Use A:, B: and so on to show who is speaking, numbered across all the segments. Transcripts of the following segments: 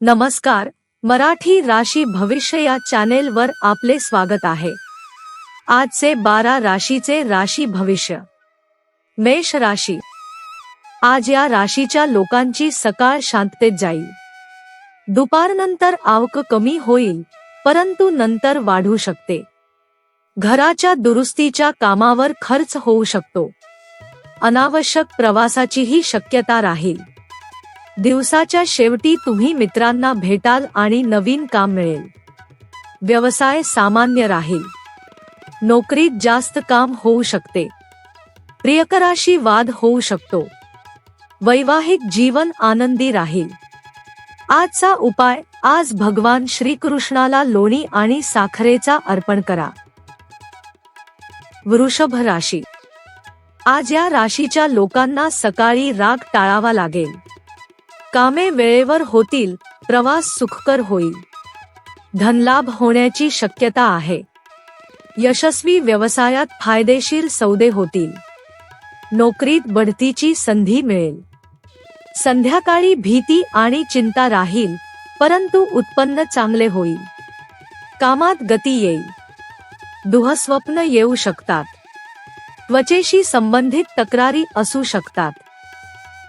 A: नमस्कार, मराठी राशी भविष्य या चॅनेलवर आपले स्वागत आहे. आजचे बारा राशीचे राशी भविष्य. मेष राशी. आज या राशीच्या लोकांची सकाळ शांततेत जाईल. दुपारनंतर आवक कमी होईल, परंतु नंतर वाढू शकते. घराच्या दुरुस्तीच्या कामावर खर्च होऊ शकतो. अनावश्यक प्रवासाचीही शक्यता राहील. दिवसाच्या शेवटी तुम्ही मित्रांना भेटाल आणि नवीन काम मिळेल. व्यवसाय सामान्य राहील. नोकरीत जास्त काम होऊ शकते. प्रियकराशी वाद होऊ शकतो. वैवाहिक जीवन आनंदी राहील. आजचा उपाय आज भगवान श्रीकृष्णाला लोणी आणि साखरेचा अर्पण करा. वृषभ राशी. आज या राशीच्या लोकांना सकाळी राग टाळावा लागेल. कामे वेळेवर होतील प्रवास सुखकर होईल. धनलाभ होण्याची शक्यता आहे. यशस्वी व्यवसायात फायदेशीर सौदे होतील. नोकरीत बढतीची संधी मिळेल. संध्याकाळी भीती आणि चिंता राहील परंतु उत्पन्न चांगले होईल. कामात गती येईल. दुःस्वप्न येऊ शकतात. त्वचेशी संबंधित तक्रारी असू शकतात.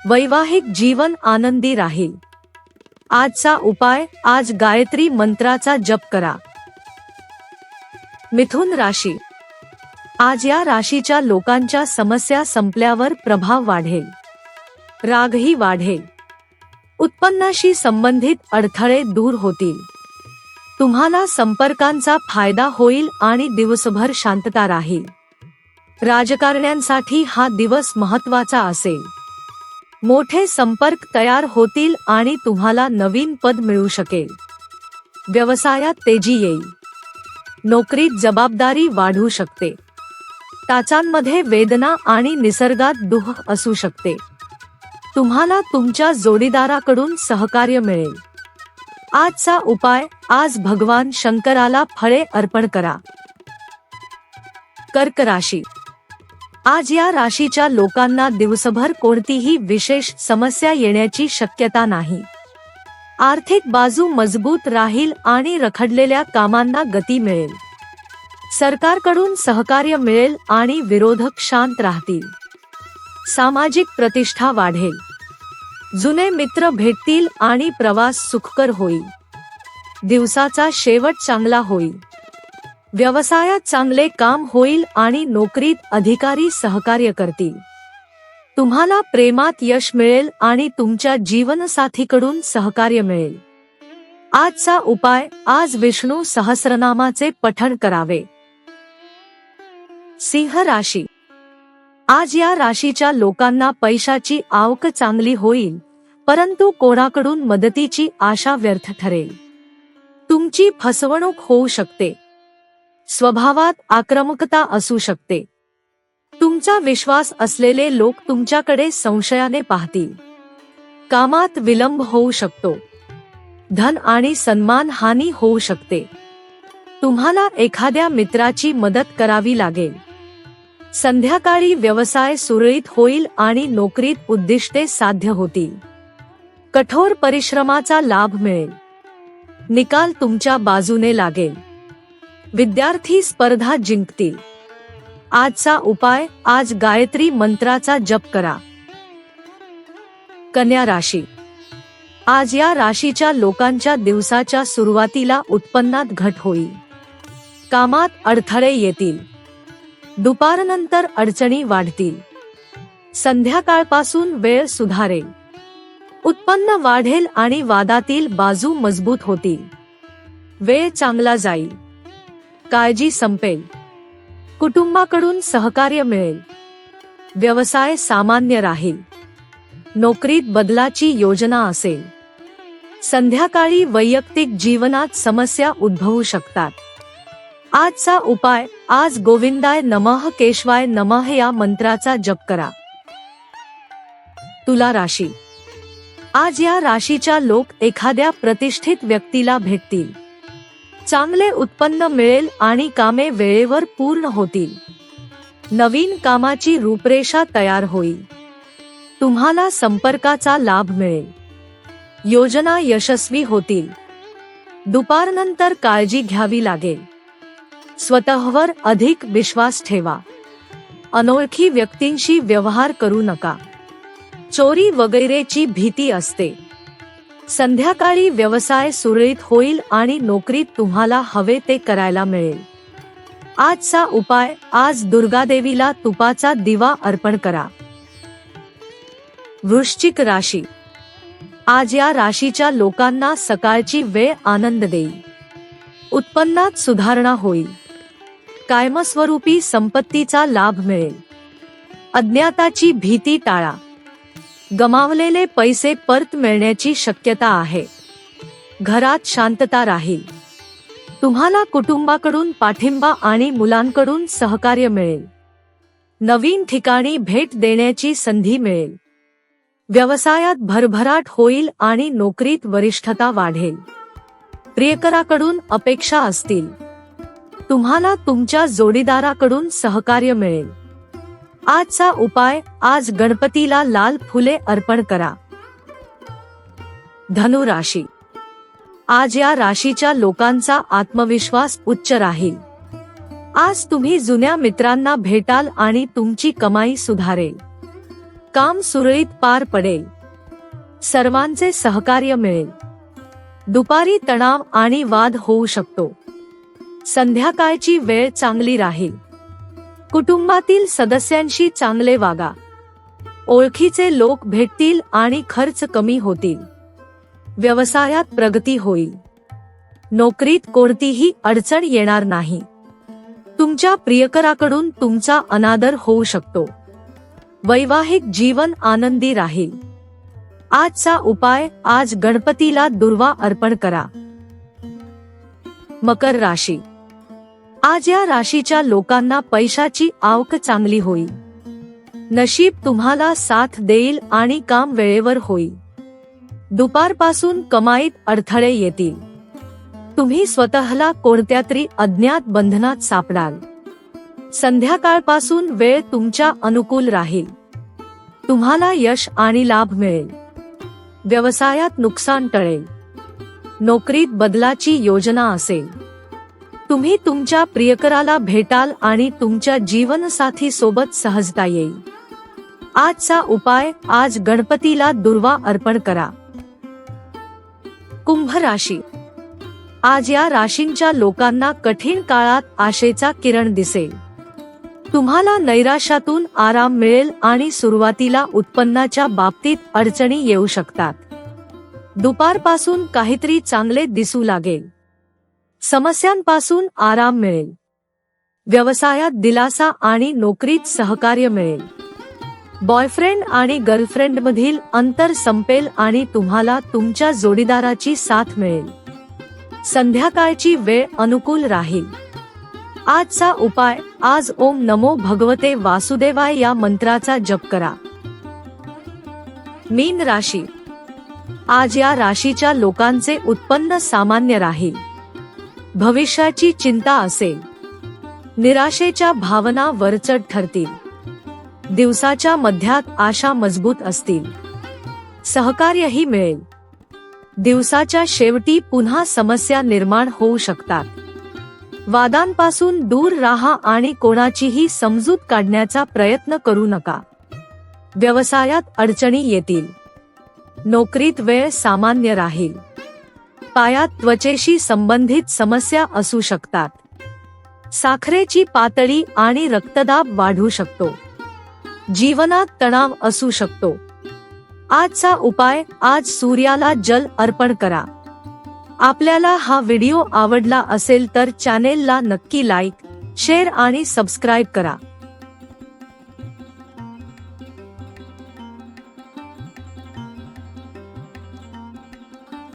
A: वैवाहिक जीवन आनंदी राहील. आजचा उपाय आज गायत्री मंत्राचा जप करा. मिथुन राशी. आज या राशीच्या लोकांच्या समस्या संपल्यावर प्रभाव वाढेल. रागही वाढेल. उत्पन्नाशी संबंधित अडथळे दूर होतील. तुम्हाला संपर्कांचा फायदा होईल आणि दिवसभर शांतता राहील. राजकारण्यांसाठी हा दिवस महत्त्वाचा असेल. मोठे संपर्क तयार होतील आणि तुम्हाला नवीन पद मिळू शकेल. व्यवसायात तेजी येईल. नोकरीत जबाबदारी वाढू शकते. टाचांमध्ये वेदना आणि निसर्गात दुःख असू शकते. तुम्हाला तुमच्या जोडीदाराकडून सहकार्य मिळेल. आजचा उपाय आज भगवान शंकराला फळे अर्पण करा. कर्क राशी आज या राशीच्या लोकांना दिवसभर कोणतीही विशेष समस्या येण्याची शक्यता नाही. आर्थिक बाजू मजबूत राहील आणि रखडलेल्या कामांना गती मिळेल. सरकारकडून सहकार्य मिळेल आणि विरोधक शांत राहतील. सामाजिक प्रतिष्ठा वाढेल. जुने मित्र भेटतील आणि प्रवास सुखकर होईल. दिवसाचा शेवट चांगला होईल. व्यवसायात चांगले काम होईल आणि नोकरीत अधिकारी सहकार्य करतील. तुम्हाला प्रेमात यश मिळेल आणि तुमच्या जीवनसाथीकडून सहकार्य मिळेल. आजचा उपाय आज विष्णू सहस्रनामाचे पठण करावे. सिंह राशी. आज या राशीच्या लोकांना पैशाची आवक चांगली होईल परंतु कोणाकडून मदतीची आशा व्यर्थ ठरेल. तुमची फसवणूक होऊ शकते. स्वभावात आक्रमकता असू शकते. तुमचा विश्वास असलेले लोक तुमच्याकडे संशयाने पाहतील. कामात विलंब होऊ शकतो. धन आणि सन्मान हानी होऊ शकते. तुम्हाला एखाद्या मित्राची मदत करावी लागेल. संध्याकाळी व्यवसाय सुरळीत होईल आणि नोकरीत उद्दिष्टे साध्य होतील. कठोर परिश्रमाचा लाभ मिळेल. निकाल तुमच्या बाजूने लागेल. विद्यार्थी स्पर्धा जिंकतील. आजचा उपाय आज गायत्री मंत्राचा जप करा. कन्या राशी. आज या राशीच्या लोकांच्या दिवसाच्या सुरुवातीला उत्पन्नात घट होईल. कामात अडथळे येतील. दुपारनंतर अडचणी वाढतील. संध्याकाळपासून वेळ सुधारेल. उत्पन्न वाढेल आणि वादातील बाजू मजबूत होतील. वेळ चांगला जाईल. काळजी संपेल. कुटुंबाकडून सहकार्य मिळेल. व्यवसाय सामान्य राहील. नोकरीत बदलाची योजना असेल. संध्याकाळी वैयक्तिक जीवनात समस्या उद्भवू शकतात. आजचा उपाय आज गोविंदाय नमः केशवाय नमः या मंत्राचा जप करा. तुला राशी. आज या राशीच्या लोक एखाद्या प्रतिष्ठित व्यक्तीला भेटतील. चांगले उत्पन्न मिळेल आणि कामे वेळेवर पूर्ण होतील. नवीन कामाची रूपरेषा तयार होईल. तुम्हाला संपर्काचा लाभ मिळेल. योजना यशस्वी होतील. दुपारनंतर काळजी घ्यावी लागेल. स्वतःवर अधिक विश्वास ठेवा. अनोळखी व्यक्तींशी व्यवहार करू नका. चोरी वगैरेची भीती असते. संध्याकाळी व्यवसाय सुरळीत होईल आणि नोकरीत तुम्हाला हवे ते करायला मिळेल. आजचा उपाय आज दुर्गादेवीला तुपाचा दिवा अर्पण करा. वृश्चिक राशी. आज या राशीच्या लोकांना सकाळची वेळ आनंद देईल. उत्पन्नात सुधारणा होईल. कायमस्वरूपी संपत्तीचा लाभ मिळेल. अज्ञाताची भीती टाळा. गमावलेले पैसे परत मिळण्याची शक्यता आहे. घरात शांतता राहील. तुम्हाला कुटुंबाकडून पाठिंबा आणि मुलांकडून सहकार्य मिळेल. नवीन ठिकाणी भेट देण्याची संधी मिळेल. व्यवसायात भरभराट होईल आणि नोकरीत वरिष्ठता वाढेल. प्रियकराकडून अपेक्षा असतील. तुम्हाला तुमच्या जोडीदाराकडून सहकार्य मिळेल. आजचा उपाय आज गणपतीला लाल फुले अर्पण करा. धनु राशी. आज या राशीच्या लोकांचा आत्मविश्वास उच्च राहील. आज तुम्ही जुन्या मित्रांना भेटाल आणि तुमची कमाई सुधारेल. काम सुरळीत पार पडेल. सर्वांचे सहकार्य मिळेल. दुपारी तणाव आणि वाद होऊ शकतो. संध्याकाळची वेळ चांगली राहील. कुटुंबातील सदस्यांशी चांगले वागा. ओळखीचे लोक भेटतील आणि खर्च कमी होतील. व्यवसायात प्रगती होईल. नोकरीत कोणतीही अडचण येणार नाही. तुमच्या प्रियकराकडून तुमचा अनादर होऊ शकतो. वैवाहिक जीवन आनंदी राहील. आजचा उपाय आज गणपतीला दुर्वा अर्पण करा. मकर राशी आज या राशीच्या लोकांना पैशाची आवक चांगली होईल नशीब तुम्हाला साथ देईल आणि काम वेळेवर होईल दुपारपासून कमाईत अडथळे येतील. तुम्ही स्वतःला कोणत्या तरी अज्ञात बंधनात सापडाल. संध्याकाळपासून वेळ तुमच्या अनुकूल राहील. तुम्हाला यश आणि लाभ मिळेल. व्यवसायात नुकसान टळेल. नोकरीत बदलाची योजना असेल. तुम्ही तुमच्या प्रियकराला भेटाल आणि तुमच्या जीवनसाथी सोबत सहजता येईल. आजचा उपाय आज गणपतीला दुर्वा अर्पण करा. कुंभ राशी. आज या राशींच्या लोकांना कठीण काळात आशेचा किरण दिसेल. तुम्हाला नैराश्यातून आराम मिळेल आणि सुरुवातीला उत्पन्नाच्या बाबतीत अडचणी येऊ शकतात. दुपारपासून काहीतरी चांगले दिसू लागेल. समस्यांपासून आराम मिळेल. व्यवसायात दिलासा आणि नोकरीत सहकार्य मिळेल. बॉयफ्रेंड आणि गर्लफ्रेंड मधील अंतर संपेल आणि तुम्हाला तुमच्या जोडीदाराची साथ मिळेल. संध्याकाळची वेळ अनुकूल राहील. आजचा उपाय आज ओम नमो भगवते वासुदेवाय या मंत्राचा जप करा. मीन राशी. आज या राशीच्या लोकांचे उत्पन्न सामान्य राहील. भविष्याची चिंता असेल. निराशेच्या भावना वरचढ ठरतील. दिवसाच्या मध्यात आशा मजबूत असतील. सहकार्यही मिळेल. दिवसाच्या शेवटी पुन्हा समस्या निर्माण होऊ शकतात. वादांपासून दूर राहा आणि कोणाचीही समजूत काढण्याचा प्रयत्न करू नका. व्यवसायात अडचणी येतील. नोकरीत वेळ सामान्य राहील. पायात त्वचेशी संबंधित समस्या असू शकतात. साखरेची पातळी आणि रक्तदाब वाढू शकतो. जीवनात तणाव असू शकतो. आजचा उपाय आज सूर्याला जल अर्पण करा. आपल्याला हा व्हिडिओ आवडला असेल तर चॅनेलला नक्की लाईक शेअर आणि सबस्क्राईब करा.